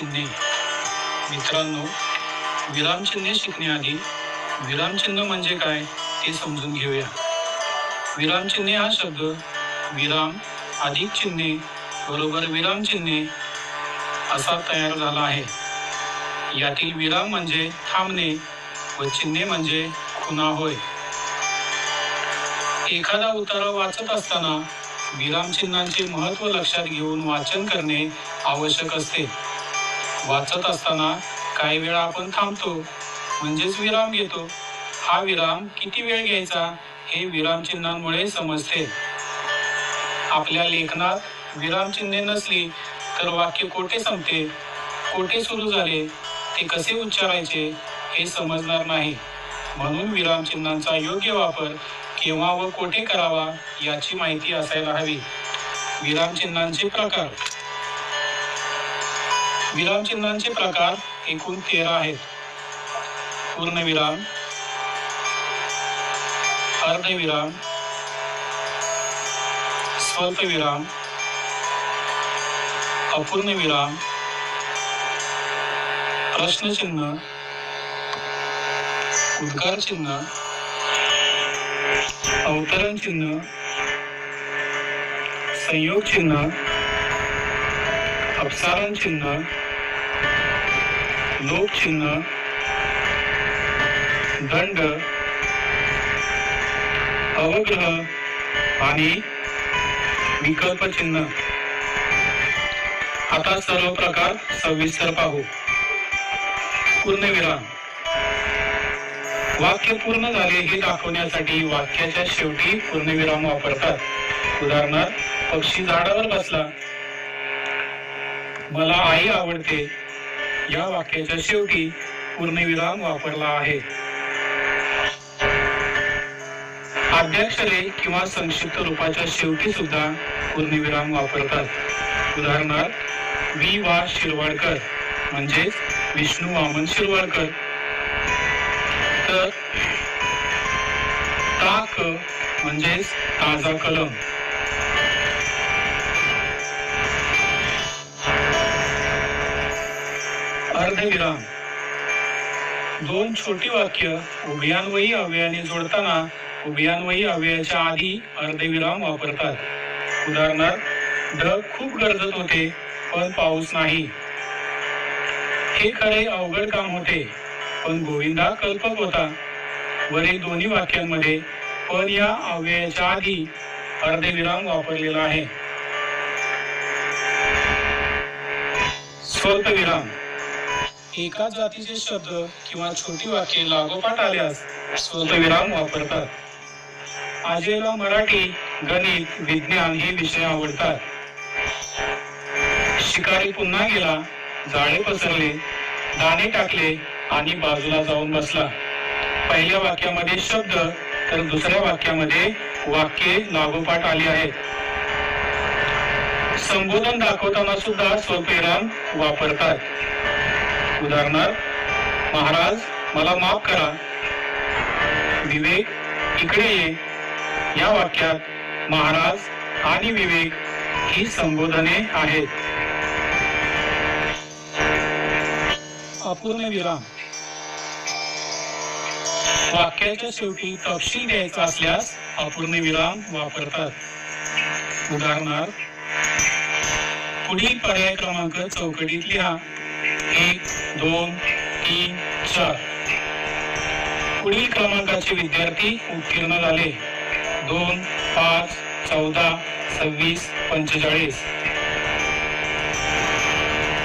विरामचिन्हे मित्रांनो विरामचिन्हे शिकण्याआधी विरामचिन्ह म्हणजे काय ते समजून घेऊया. विरामचिन्हे हा शब्द विराम अधिक चिन्हे बरोबर विरामचिन्हे असा तयार झाला आहे. यातील विराम म्हणजे थांबणे व चिन्हे म्हणजे खुणा होय. एखादा उतारा वाचत असताना विरामचिन्हांचे महत्त्व लक्षात घेऊन वाचन करणे आवश्यक असते. वाचत असताना काही वेळा आपण थांबतो म्हणजेच विराम घेतो. हा विराम किती वेळ घ्यायचा हे विरामचिन्हांमुळे समजते. आपल्या लेखनात विरामचिन्हे नसली तर वाक्य कोठे संपते कोठे सुरू झाले ते कसे उच्चारायचे हे समजणार नाही. म्हणून विरामचिन्हांचा योग्य वापर केव्हा व कोठे करावा याची माहिती असायला हवी. विरामचिन्हांचे प्रकार. विराम चिन्हांचे प्रकार एकूण तेरा आहेत. पूर्णविराम अर्धविराम स्वल्पविराम अपूर्णविराम प्रश्नचिन्ह उद्गार चिन्ह अवतरण चिन्ह संयोग चिन्ह अपसारण चिन्ह लोकचिन्ह दंड अवग्रह आणि विकल्प चिन्ह आता सर्व प्रकार सविस्तर पाहू. पूर्णविराम. वाक्य पूर्ण झाले हे दाखवण्यासाठी वाक्याच्या शेवटी पूर्णविराम वापरतात. उदाहरणार्थ पक्षी झाडावर बसला. मला आई आवडते. या वाक्याच्या शेवटी पूर्णविराम वापरला आहे. आद्याक्षरे किंवा संक्षिप्त रूपाच्या शेवटी सुद्धा पूर्णविराम वापरतात. उदाहरणार्थ वि. वा. शिरवाडकर म्हणजेच विष्णू वामन शिरवाडकर. तर ताक म्हणजेच ताजा कलम. अर्धविराम. दोन छोटी वाक्य उभयान्वयी अव्ययाने जोडताना उभयान्वयी अव्ययाच्या आधी अर्धविराम वापरतात. उदाहरणार्थ ढग खूप गरजत होते पण पाऊस नाही. हे खरे अवघड काम होते पण गोविंदा कल्पक होता. वरील दोन्ही वाक्यांमध्ये पण या अव्ययाच्या आधी अर्धविराम वापरलेला आहे. स्वल्पविराम. एकाच जातीचे शब्द किंवा छोटी वाक्ये लागोपाठ आल्यास स्वल्पविराम वापरतात. आजयला मराठी गणित विज्ञान हे विषय आवडतात. शिकारी पुन्हा गेला जाळे पसरले दाणे टाकले आणि बाजूला जाऊन बसला. पहिल्या वाक्यामध्ये शब्द तर दुसऱ्या वाक्यामध्ये वाक्ये लागोपाठ आली आहेत. संबोधन दाखवताना सुद्धा स्वल्पविराम वापरतात. सुधारणार महाराज मला माफ करा. विवेक इकडे ये. या वाक्यात महाराज आणि विवेक ही संबोधने आहेत. अपूर्ण विराम. वाक्याच्या शेवटी तपशील द्यायचा असल्यास अपूर्ण विराम वापरतात. उदाहरणार्थ पुढील पर्याय क्रमांक चौकटीत लिहा. एक दोन तीन चार. पुढील क्रमांकाचे विद्यार्थी उत्तीर्ण झाले. दोन पाच चौदा सव्वीस पंचेचाळीस.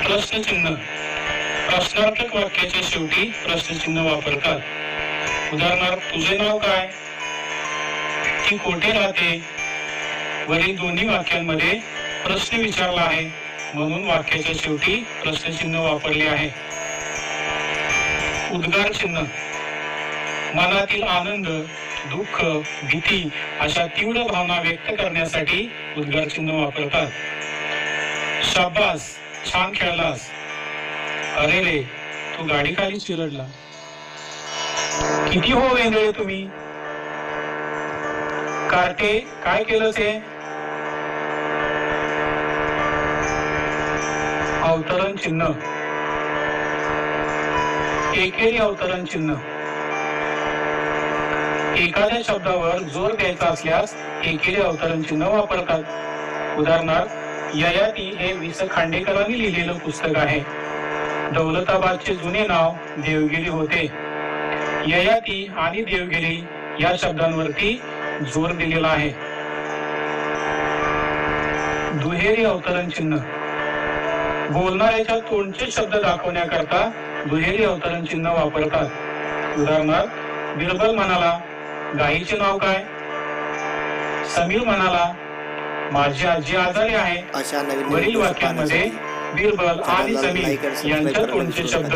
प्रश्नचिन्ह. प्रश्नार्थक वाक्याच्या शेवटी प्रश्नचिन्ह वापरतात. उदाहरणार्थ तुझे नाव काय? ती कोठे राहते? वरील दोन्ही वाक्यांमध्ये प्रश्न विचारला आहे. म्हणून वाक्याच्या शेवटी प्रश्नचिन्ह वापरले आहे. उद्गार चिन्ह मनातील आनंद दुःख भीती अशा तीव्र भावना व्यक्त करण्यासाठी उद्गार चिन्ह वापरतात. शाबास छान खेळलास. अरे रे तू गाडी खाली चिरडला किती हो वेंगळे तुम्ही? कार्टे काय केलं ते अवतरण चिन्ह. एकेरी अवतरण चिन्ह. एखाद्या शब्दावर जोर द्यायचा असल्यास एकेरी अवतरण चिन्ह वापरतात. उदाहरणार्थ ययाती हे वि स खांडेकरांनी लिहिलेलं पुस्तक आहे. दौलताबादचे जुने नाव देवगिरी होते. ययाती आणि देवगिरी या शब्दांवरती जोर दिलेला आहे. दुहेरी अवतरण चिन्ह. बोलणाऱ्याच्या तोंडचे शब्द दाखवण्याकरता दुहेरी अवतरण चिन्ह वापरतात. उदाहरणार्थ बिरबल म्हणाला गायीचे नाव काय? समीर म्हणाला माझी आजी आजारी आहे. वरील वाक्यांमध्ये बिरबल आणि समीर यांच्या तोंडचे शब्द.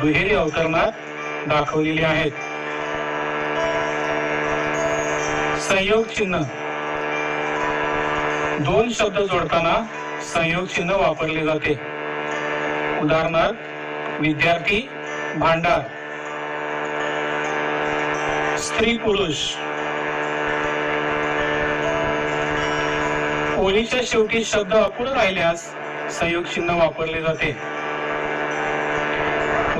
दुहेरी अवतरणात दाखवलेले आहेत? संयोग चिन्ह. दोन शब्द जोडताना संयोग चिन्ह वापरले जाते. उदाहरणार्थ विद्यार्थी भांडार. स्त्री पुरुष. ओळीच्या शेवटी शब्द अपूर्ण राहिल्यास संयोग चिन्ह वापरले जाते.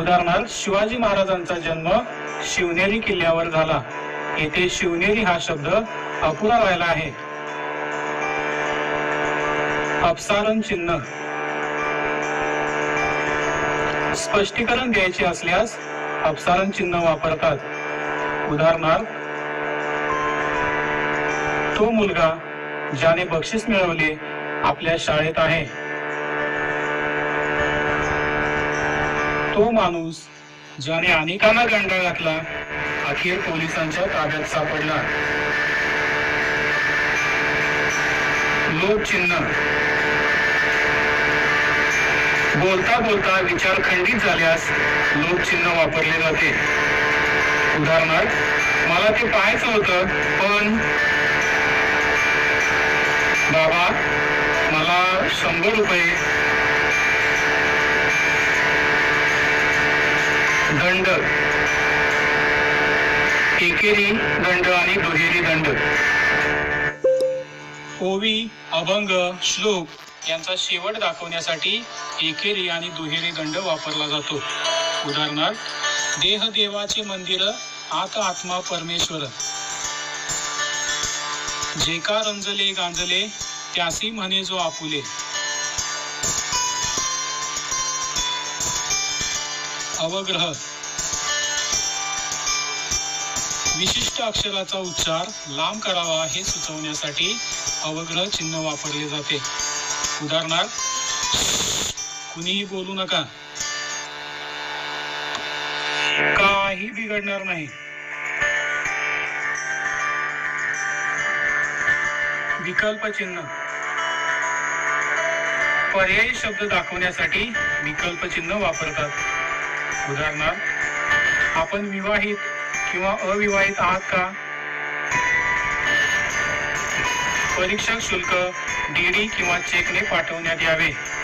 उदाहरणार्थ शिवाजी महाराजांचा जन्म शिवनेरी किल्ल्यावर झाला. येथे शिवनेरी हा शब्द अपुरा राहिला आहे. अपसारण चिन्ह. स्पष्टीकरण द्यायचे असल्यास अपसारण चिन्ह वापरतात. उदाहरणार्थ तो मुलगा ज्याने बक्षीस मिळवले आपल्या शाळेत आहे. तो माणूस ज्याने अनेकांना गंडा घातला अखेर पोलिसांच्या ताब्यात सापडला. लोक चिन्ह. बोलता बोलता विचार खंडित झाल्यास लोक चिन्ह वापरले जाते. उदाहरणार्थ मला ते पाहायचं होतं पण बाबा मला शंभर रुपये दंड. एकेरी दंड आणि दुहेरी दंड. ओवी अभंग श्लोक. यांचा शेवट दाखवण्यासाठी एकेरी आणि दुहेरी दंड वापरला जातो. उदाहरणार्थ देह देवाचे मंदिर आत आत्मा परमेश्वर. जे का रंजले गांजले त्यासी म्हणे जो आपुले. अवग्रह. विशिष्ट अक्षराचा उच्चार लांब करावा हे सुचवण्यासाठी अवग्रह चिन्ह वापरले जाते. उदाहरणार्थ कुणीही बोलू नका. काही बिघडणार नाही. विकल्प चिन्ह. पर्यायी शब्द दाखवण्यासाठी विकल्प चिन्ह वापरतात. उदाहरणार्थ आपण विवाहित किंवा अविवाहित आहात का? परीक्षा शुल्क डीडी किंवा चेकने पाठवण्यात यावे.